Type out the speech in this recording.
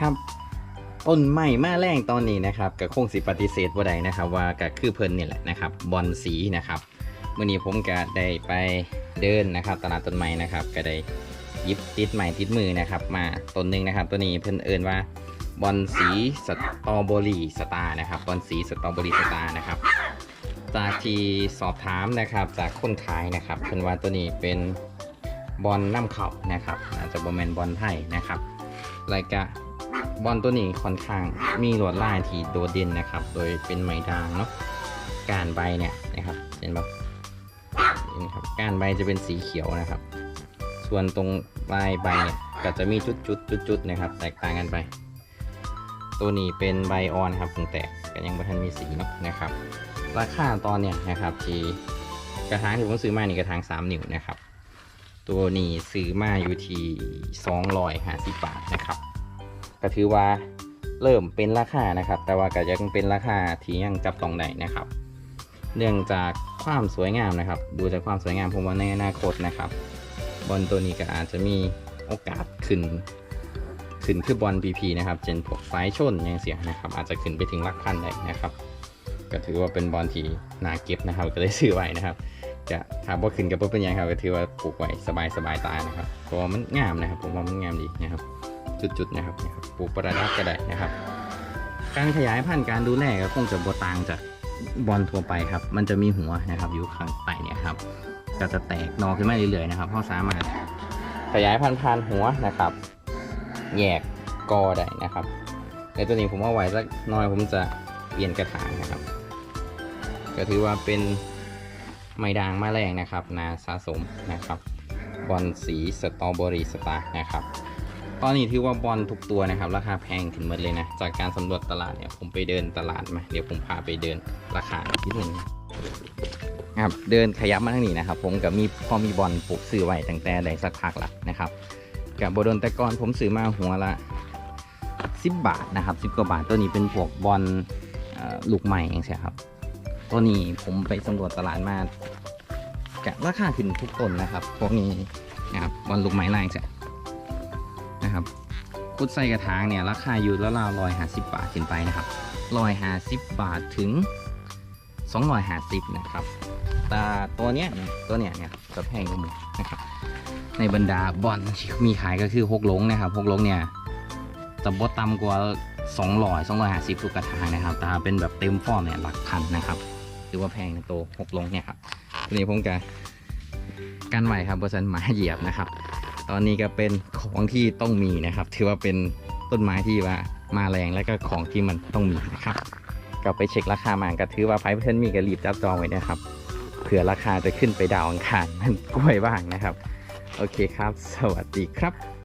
ครับต้นไม้มาแรงตอนนี้นะครับก็คงสิปฏิเสธบ่ได้นะครับ ว่าก็คือเพิ่นนี่แหละนะครับบอลสีนะครับเมื่อนี้ผมก็ได้ไปเดินนะครับ ตลาดต้นไม้นะครับ ก็ได้ยิบติดใหม่ติดมือนะครับ มาต้นหนึ่งนะครับ ตัวนี้เพิ่นเอินว่าบอลสีสตรอเบอรี่สตาร์นะครับบอลสีสตรอเบอรี่สตาร์นะครับ จากที่สอบถามนะครับ จากคนขายนะครับเพิ่นว่าตัวนี้เป็นบอลน้ำเข่านะครับอาจจะบอมเมนบอลไทยนะครับรายกะ บอลตัวนี้ค่อนข้างมีลวดลายที่โดดเด่นนะครับ โดยเป็นไม้ด่างเนาะการใบเนี่ยนะครับเห็นปะนี่นครับการใบจะเป็นสีเขียวนะครับ ส่วนตรงปลายใบเนี่ยก็จะมีจุดจุดจุดจุดๆนะครับ แตกต่างกันไป ตัวนี้เป็นใบอ่อนครับถึงแตกก็ยังไม่ทันมีสีเนาะนะครับ ราคาตอนเนี่ยนะครับที่กระถางที่ผมซื้อมานี่กระถาง3 นิ้วนะครับ ตัวนี้ซื้อมาอยู่ที่250บาทนะครับ ก็ถือว่าเริ่มเป็นราคานะครับ แต่ว่าก็ยังเป็นราคาที่ยังจับต้องได้นะครับ เนื่องจากความสวยงามนะครับ ดูจากความสวยงามผมว่าในอนาคตนะครับ บอลตัวนี้ก็อาจจะมีโอกาสขึ้น ขึ้นคือบอล PP นะครับเจนพวกไฟชนยังเสียนะครับ อาจจะขึ้นไปถึงหลักพันได้นะครับก็ถือว่าเป็นบอลที่น่าเก็บนะครับ ก็ได้ซื้อไว้นะครับจะถามว่าขึ้นกับเป็นยังครับก็ถือว่าปลูกไว้สบายสบายตานะครับเพราะว่ามันงามนะครับ ผมว่ามันงามดีนะครับ จุดๆนะครับนะครับปลูกประดับก็ได้นะครับ การขยายพันธุ์การดูแลก็คงจะบต่างจากบอลทั่วไปครับ มันจะมีหัวนะครับอยู่ข้างใต้เนี่ยครับก็จะแตกนอขึ้นมาเรื่อยๆนะครับเพราะสามารถขยายพันธุ์ผ่านหัวนะครับ แยกกอได้นะครับ ในตัวนี้ผมเอาไว้สักน้อยผมจะเปลี่ยนกระถางนะครับ ก็ถือว่าเป็นไม้ด่างไม้แรงนะครับ นาสะสมนะครับ บอลสีสตรอเบอรี่สตาร์นะครับ ตอนนี้ถือว่าบอลทุกตัวนะครับ ราคาแพงถึงหมดเลยนะ จากการสำรวจตลาดเนี่ยผมไปเดินตลาดมาเดี๋ยวผมพาไปเดินราคานิดหนึ่งนะครับเดินขยับมาทางนี้นะครับ ผมกับมีพอมีบอลปลูกซื้อไว้ตั้งแต่ได้สักพักละนะครับกับบโดนแต่ก่อนผมซื้อมาหัวละ 10 บาทนะครับ10กว่าบาทตัวนี้เป็นพวกบอลลูกใหม่เองใช่ครับตัวนี้ผมไปสำรวจตลาดมากะราคาขึ้นทุกต้นนะครับ พวกนี้นะครับบอลลูกไม้แรงใช่ นะครับกุดใส่กระถางเนี่ยราคาอยู่แล้วราวร้อยห้าสิบบาทขึ้นไปนะครับร้อยห้าสิบบาทถึงสองร้อยห้าสิบนะครับแต่ตัวเนี้ยตัวเนี้ยเนี่ยจะแพงกว่าหมดนะครับ ในบรรดาบอลที่มีขายก็คือหกหลงนะครับหกหลงเนี่ยจะบดต่ำกว่า2 0 0 2 5 0ทุกกระถางนะครับแต่เป็นแบบเต็มฟอร์มเนี่ยหลักพันนะครับถือว่าแพงในตัวหกหลงเนี่ยครับทีนี้ผมจะกันไหวครับเปอร์เซ็นต์หมาเหยียบนะครับ ตอนนี้ก็เป็นของที่ต้องมีนะครับ ถือว่าเป็นต้นไม้ที่ว่ามาแรงและก็ของที่มันต้องมีนะครับก็ไปเช็คราคามาก็ถือว่าไพ่เพื่อนมีก็รีบจับจองไว้นะครับเผื่อราคาจะขึ้นไปดาวอังคารนั่นกล้วยบ้างนะครับ โอเคครับ สวัสดีครับ